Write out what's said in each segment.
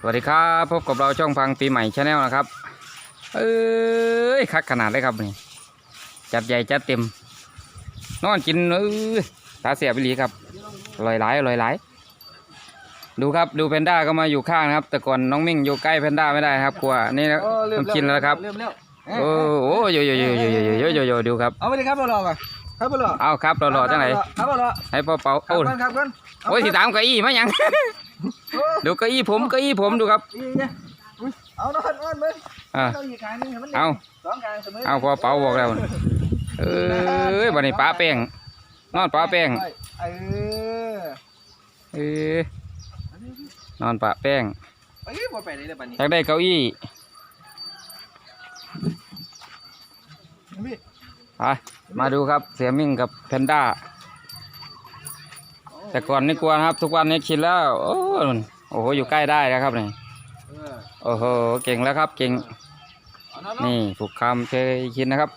สวัสดีครับพบกับเราช่องพังปีใหม่ชาแนลนะครับ เอ้ยคักขนาดเลยครับนี่จัดใหญ่จัดเต็ม นอนกินเอ้ยตาเสียไปหลีครับอร่อยหลายอร่อยหลายดูครับดูแพนด้าก็มาอยู่ข้างนะครับ แต่ก่อนน้องมิ่งอยู่ใกล้แพนด้าไม่ได้ครับกลัวนี่นะต้องกินแล้วครับเริ่มแล้วโอ้โหโยโยโยโยโยโยโยโยดูครับเอาไปเลยครับบอลก่อนครับบอลเอาครับหล่อๆจังไหนครับบอลให้พ่อเป่าครับโอ้กันครับกันโอ้ยสิตามเก้าอี้มายัง ดูเก้าอี้ผมเก้าอี้ผมดูครับเอานอนนอนมึงอ่าต้องอีกครั้งนึงให้มันเอา สองครั้งเสมอเอาพอเป่าบอกแล้วเอ้ยบันนี้ป้าแป้ง นอนป้าแป้ง เออเอ้ยนอนป้าแป้ง เอ้ยบ่ไปเลยเดี๋ยวบัดนี้อยากได้เก้าอี้พี่ ไปมาดูครับ เสียมิ่งกับแพนด้า แต่ก่อนนี่กลัวนะครับ ทุกวันนี้ชินแล้ว โอ้ยโอ้โหอยู่ใกล้ได้แล้วครับนี่เออโอ้โหเก่งแล้วครับเก่งเอานอนลงนี่ผูกคำเคยชินนะครับ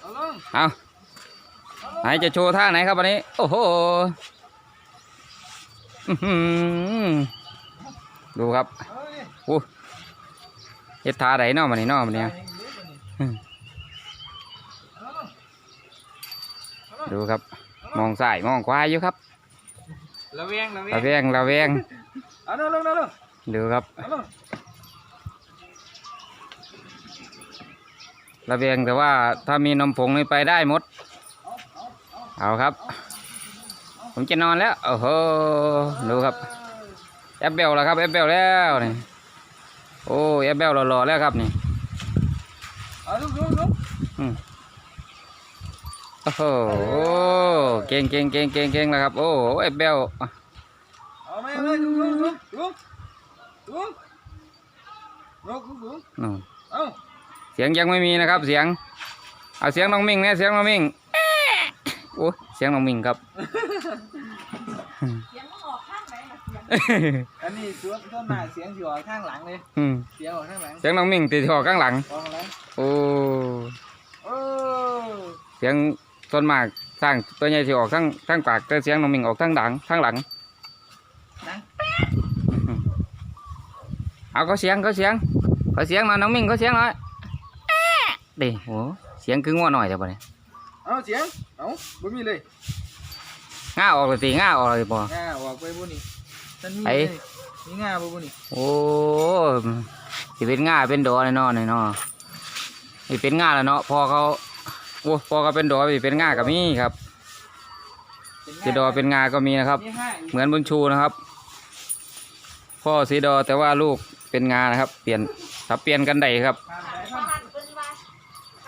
เอาลงเอาไหนจะโชว์ท่าไหนครับวันนี้ โอ้โหอื้อหือดูครับเอาดิโอ้เฮ็ดท่าไหนเนาะมันนี่เนาะมันเนี่ยดูครับ มองซ้ายมองขวาอยู่ครับ ระเวงระเวระงแวงระแวงเอานอนลงนอนลงดูครับเอาลงระแวงแต่ว่าถ้ามีนมผงนี่ไปได้หมด เอาครับ ผมจะนอนแล้วโอ้โหดูครับแอปเบลแล้วครับแอปเบลแล้วนี่โอ้แอปเบลหล่อๆแล้วครับนี่เอาลุกลุกลุก โอ้โหเก่งเก่งเก่งเก่งเก่งแล้ครับ โอ้ไอ้เบลเสียงยังไม่มีนะครับ เสียง เอาเสียงน้องมิ่งนะเสียงน้องมิงโอ้เสียงน้องมิงครับอันนี้ตัวต้นหน้าเสียงอยู่ข้างหลังเลยเสียงออข้างหลัง เสียงน้องมิงติดออกข้างหลัง โอ้เสียง ส่วนมากสร้างตัวใหญ่ที่ออกทั้งทั้งปากแต่เสียงน้องมิ่งออกทั้งหลังทั้งหลังนัง เอาก็เสียงก็เสียงก็เสียงหน่อยน้องมิ่งก็เสียงหน่อยแอ๊ะดิโหเสียงคืองัวหน่อยเดี๋ยวบ่เนี่ยเอาเสียงเอาบ่มีเลยง่าออกเลยตีง่าออกเลยบ่ง่าออกไปบ่นี่ฉันมีไอ้เลยมีง่าบ่บ่นี่โอ้สิเป็นง่าเป็นดอแน่นอนเลยเนาะสิเป็นง่าแล้วเนาะพอเขา โอ้พอเขาเป็นดอสิเป็นง่ากับมีครับเป็นสีดอเป็นงาก็มีนะครับมีห้าเหมือนบุญชูนะครับ พ่อสีดอแต่ว่าลูกเป็นงานะครับ เปลี่ยนถ้าเปลี่ยนกันได้ครับข้างสายบ้าพันนเพิ่นว่า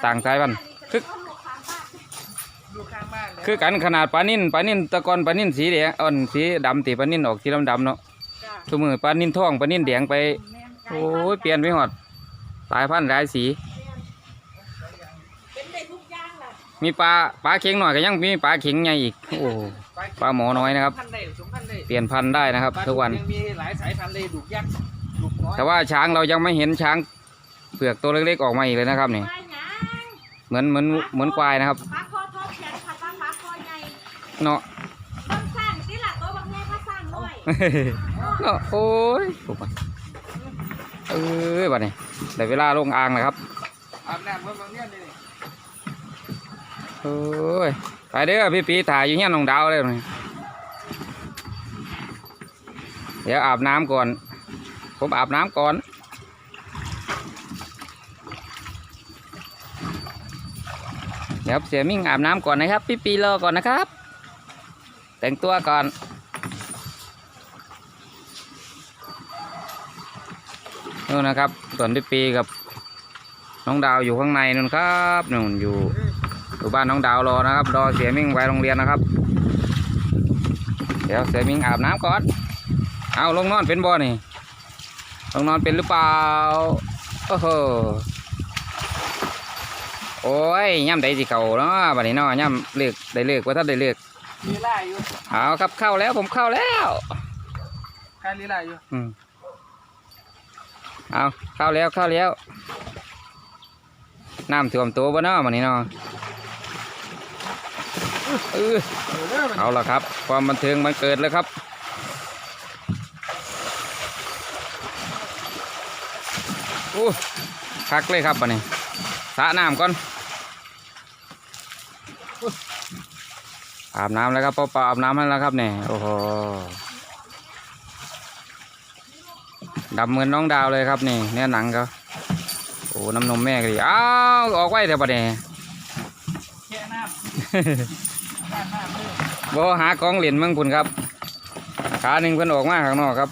ต่างสายพันธุ์คือดูข้างบ้านเลยคือกันขนาดปลานิ่นปลานิ่นแตะกอนปลานิ่นสีแดงอ่อนสีดำตีปลานิ่นออกสีดำดำๆเนาะจ้ะทุกมือปลานิ่นท่องปลานิ่นแดงไปแม่นไก่โอ้ยเปลี่ยนไปหอดสายพันธุ์หลายสี เป็นได้ทุกอย่างล่ะ มีปลาปลาเข็งหน่อยก็ยังมีปลาเข็งใหญ่อีกโอ้ปลาหมอน้อยนะครับ พันธุ์ได้สมพันธุ์ได้เปลี่ยนพันธุ์ได้นะครับ ทุกวัน ยังมีหลายสายพันธุ์เลยดุกยักษ์ดุกน้อยแต่ว่าช้างเรายังไม่เห็นช้างเปลือกตัวเล็กๆออกมาอีกเลยนะครับนี่ไม่หยังเหมือนเหมือนเหมือนควายนะครับปลาคอทอดแขนค่ะปลาปลาคอใหญ่เนาะ ต้นสร้างสิล่ะตัวบางแม่ก็สร้างน้อยเนาะโอ้ยถูกปะเอ้ยบัดนี้ได้เวลาลงอ่างแล้วครับ อาบน้ำเพิ่มบางเนี่ยนี่ โอ้ย ไปเด้อพี่ปีถ่ายอยู่เงี้ยน้องดาวเลยนี่เดี๋ยวอาบน้ำก่อน ผมอาบน้ำก่อน เดี๋ยวเสียมิ่งอาบน้ำก่อนนะครับ พี่ปีรอก่อนนะครับ แต่งตัวก่อนนู่นนะครับ ส่วนพี่ปีกับน้องดาวอยู่ข้างในนู่นครับนู่นอยู่ อยู่บ้านน้องดาวรอนะครับ รอเสียมิ่งไปโรงเรียนนะครับ เดี๋ยวเสียมิ่งอาบน้ำก่อน เอาลงนอนเป็นบ่นี่ลงนอนเป็นหรือเปล่า โอ้โห โอ้ยย่ำใดสิเขาเนาะบัดนี้เนาะย่ำเลือกได้เลือกว่าถ้าได้เลือกลีลาอยู่เอาครับเข้าแล้วผมเข้าแล้วใครลีลาอยู่อืมเอาเข้าแล้วเข้าแล้วน้ำท่วมตัวบ่เนาะมันนี้เนาะ เอาละครับ ความบันเทิงมันเกิดแล้วครับอ้คักเลยครับบัดนี้สระน้ำก่อนอาบน้ำแล้วครับเปล่าอาบน้ำให้แล้วครับเนี่ยโอ้โหดำเหมือนน้องดาวเลยครับนี่เนื้อหนังเขาโอ้น้ำนมแม่ก็ดีอ้าวออกไว้เถอะบัดนี้แค่น้ำน้ำน้ำเลย บ่หากองเหรียญมืองพุ่นครับ ขาหนึ่งเพิ่นออกมาข้างนอกครับ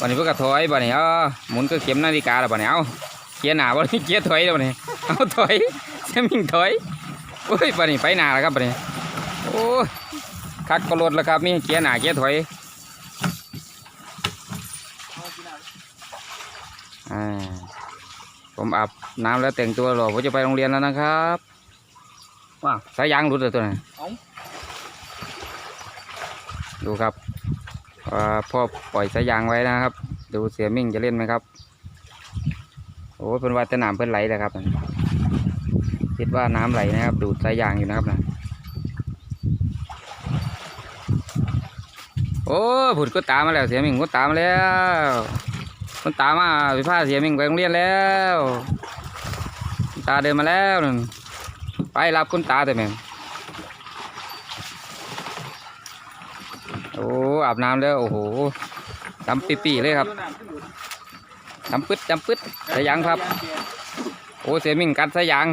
วันนี้เพิ่นก็ถอยบัดนี้เอ้าหมุนก็เข็มนาฬิกาแล้วบัดนี้เอาเกียร์หนาบ่ได้เกียร์ถอยแล้วบัดนี้เอาถอยเสมิงถอยโอ้ยบัดนี้ไปหนาแล้วครับบัดนี้โอ้คักก็รถแล้วครับมีเกียร์หนาเกียร์ถอยอ่าผมอาบน้ำแล้วแต่งตัวหรอผมจะไปโรงเรียนแล้วนะครับว้าวสายยางหลุดเลยตัวนี้เอา ดูครับพ่อปล่อยสายยางไว้นะครับ ดูเสียมิ่งจะเล่นไหมครับ โอ้เพิ่นว่าแต่น้ำเพิ่นไหลเลยครับ คิดว่าน้ำไหลนะครับ ดูดสายยางอยู่นะครับนะโอ้ผุดก็ตามมาแล้วเสียมิ่งก็ตามมาแล้วมันตามมาไปพาเสียมิ่งไปโรงเรียนแล้ว ตาเดินมาแล้ว ไปรับคุณตาแต่แม่ง โอ้อาบน้ำแล้วโอ้โหดำปีๆเลยครับดำปึ๊ดดำปึ๊ดสายยางครับ โอ้เสียมิ่งกัดสายยาง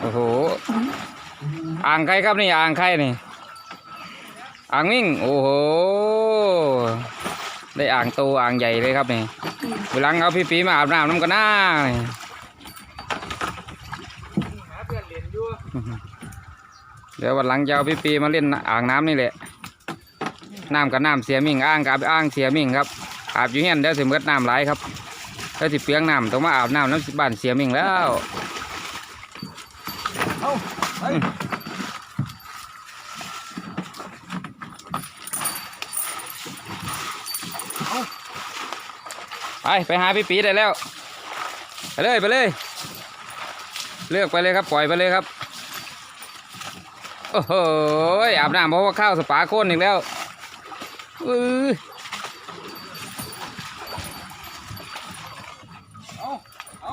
โอ้โหอ่างใครครับนี่อ่างใครนี่อ่างมิ่งโอ้โหได้อ่างโตอ่างใหญ่เลยครับนี่เวลาเอาพี่ปีมาอาบน้ำน้ำกันหน้านี่ หาเพื่อนเรียนอยู่ เดี๋ยววันหลังจะเอาพี่ปีมาเล่นอ่างน้ำนี่แหละน้ำกับน้ำเสียมิ่งอ่างกับอ่างเสียมิ่งครับอาบอยู่เฮียนเดี๋ยวสิเมิดน้ำไหลายครับแล้วสิเปียงน้ำต้องมาอาบน้ำน้ำสิบ้านเสียมิ่งแล้วเอาไปไปไปหาพี่ปีได้แล้ว ไปเลยไปเลย เลือกไปเลยครับ ปล่อยไปเลยครับ โอ้โหอาบน้ำเพราะว่าข้าวสปาโคนอีกแล้วอื้อเอาเอา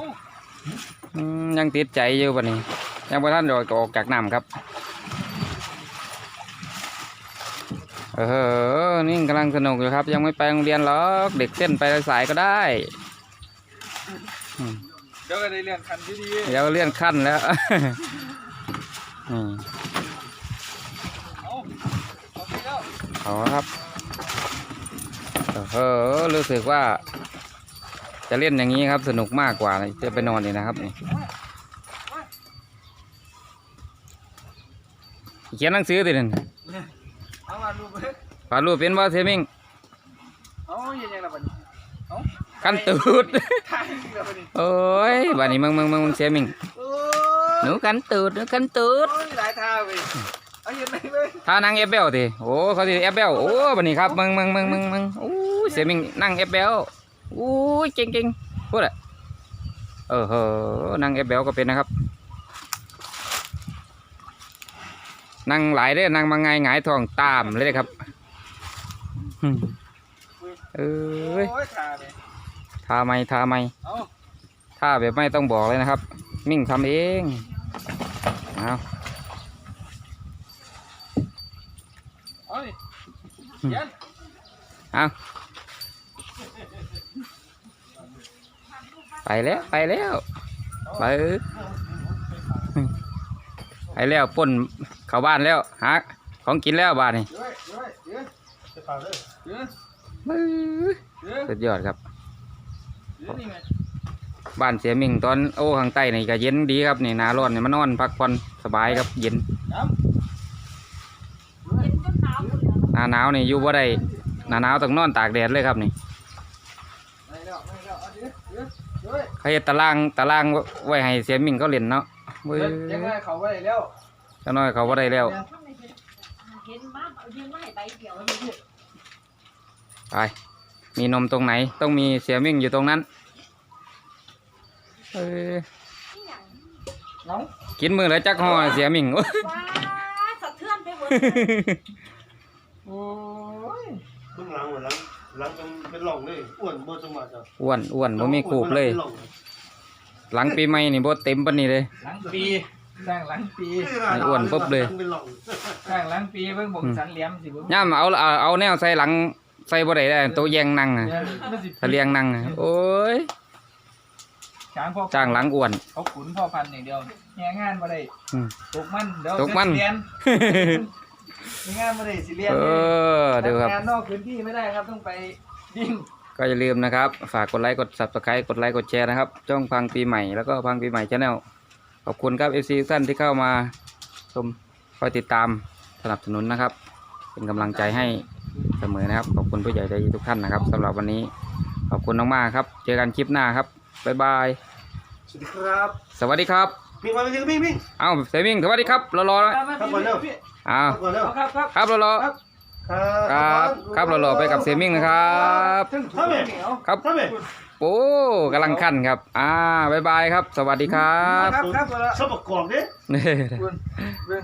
อืมยังติดใจอยู่ปะนี้ยังพอท่านโดดออกจากน้ำครับ เออ นี่กำลังสนุกอยู่ครับ ยังไม่ไปโรงเรียนหรอกเด็กเส้นไปสายก็ได้เดี๋ยวก็ได้เรียนคันที่ดีเดี๋ยวเลื่อนขั้นแล้ว อืม เอาเอาไปแล้ว เอาละครับเออรู้สึกว่า จะเล่นอย่างนี้ครับ สนุกมากกว่าจะไปนอนนี่นะครับนี่เขียนหนังสือตินั่นเอามาลูกเฮ้ยปาดรูปเป็นว่าเทมิงเอาเย็นยังละบัดนี้เอาขั้นตูดถ่ายละบัดนี้โอ้ยบัดนี้มึงมึงมึงมึงเทมิงโอ้หนูขั้นตูดหนูขั้นตูดโอ้ยหลายท่าเว้ย เอาเย็นไหมเว้ยถ้านั่งเอฟเบลทีโอ้เขาสิเอฟเบลโอ้บัดนี้ครับมึงมึงมึงมึงมึงโอ้ยเทมิงนั่งเอฟเบลโอ้ยเก่งเก่งพูดอะเออเฮ้อนั่งเอฟเบลก็เป็นนะครับ นั่งหลายเด้อนั่งมาไงหงายท้องตามเลยเด้อครับอืมเอ้ยโอ้ยท่าเลยทาไม่ทาไม่เอา ถ้าแบบไม่ต้องบอกเลยนะครับ มิ่งทำเองเอาเอา เย็นเอาไปแล้วไปแล้วไปไปแล้วป่นเข้าบ้านแล้วหาของกินแล้วบ้านนี่เดี๋ยวเดี๋ยวเดี๋ยวจะเป่าเลยเดี๋ยวบื้อเดี๋ยวสุดยอดครับเดี๋ยวนี่ไงบ้านเสียมิ่งตอนโอ้ข้างใต้นี่ก็เย็นดีครับนี่หนาร้อนนี่มานอนพักผ่อนสบายครับเย็น น้ำ เย็นจนหนาว หมดแล้วหน้าหนาวนี่อยู่บ่ได้หน้าหนาวต้องนอนตากแดดเลยครับนี่ไม่แล้วไม่แล้วเอาเดี๋ยวเดี๋ยวเดี๋ยวเขาเฮ็ดตารางตารางไว้ให้เสียมิ่งเขาเล่นเนาะเว้ยเดี๋ยวยังไงเขาไว้แล้วเจ้าน้อยเขาบ่ได้แล้วข้างในเป็นเห็นมาเอายืนมาให้ใบเดียวเลยลูกไปมีนมตรงไหนต้องมีเสียมิ่งอยู่ตรงนั้นเออนี่หยังน้องกินมือแล้วจักห่อเสียมิ่งว้าสะเทือนไปหมดเลย โอ้ยเบื้องหลังหมดแล้วเหลังเป็นเป็นหล่องเลยอ้วนบ่จังหวะจ้ะอ้วนอ้วนบ่มีคูบเลยป็นหองหลังปีใหม่นี่บ่เต็มปานนี้เลย หลังปีสร้างหลังปีไอ้อ้วนปุ๊บเลยเป็นหล่องสร้างหลังปีเบิ่งบ่งสันเหลี่ยมสิบ่ย่ามเอาเอาเอาแนวใส่หลังใส่บ่ได้ได้โตะแยงนั่งอะมันสิทะเลียงนั่งอะโอ้ยช้างพ่อจ้างหลังอ้วน เขาขุนพ่อพันธุ์อย่างเดียวแง่งานบ่ได้อืม ตกมันเดี๋ยวตกมันเรียน มีงานบ่ได้สิเรียนเออเดี๋ยวครับทำงานนอกพื้นที่ไม่ได้ครับต้องไปยิ่งก็อย่าลืมนะครับ ฝากกดไลค์กด subscribe กดไลค์กดแชร์นะครับช่องพังปีใหม่แล้วก็พังปีใหม่ชาแนลขอบคุณครับ FC ทุกท่านที่เข้ามาชมคอยติดตามสนับสนุนนะครับ เป็นกำลังใจให้เสมอนะครับ ขอบคุณผู้ใหญ่ใจดีทุกท่านนะครับสำหรับวันนี้ขอบคุณมากๆครับ เจอกันคลิปหน้าครับบ๊ายบายสวัสดีครับ สวัสดีครับ วิ่งมาวิ่งวิ่งวิ่งเอ้าเซมิงสวัสดีครับรอๆนะครับก่อนเร็วอ้าวก่อนเร็วครับครับครับรอครับๆครับครับรอๆไปกับเซมิงนะครับทำไมครับทำไมโอ้กำลังขั้นครับ อ่าบ๊ายบายครับ สวัสดีครับครับครับชอบประกอบดินี่คุณเบิ่ง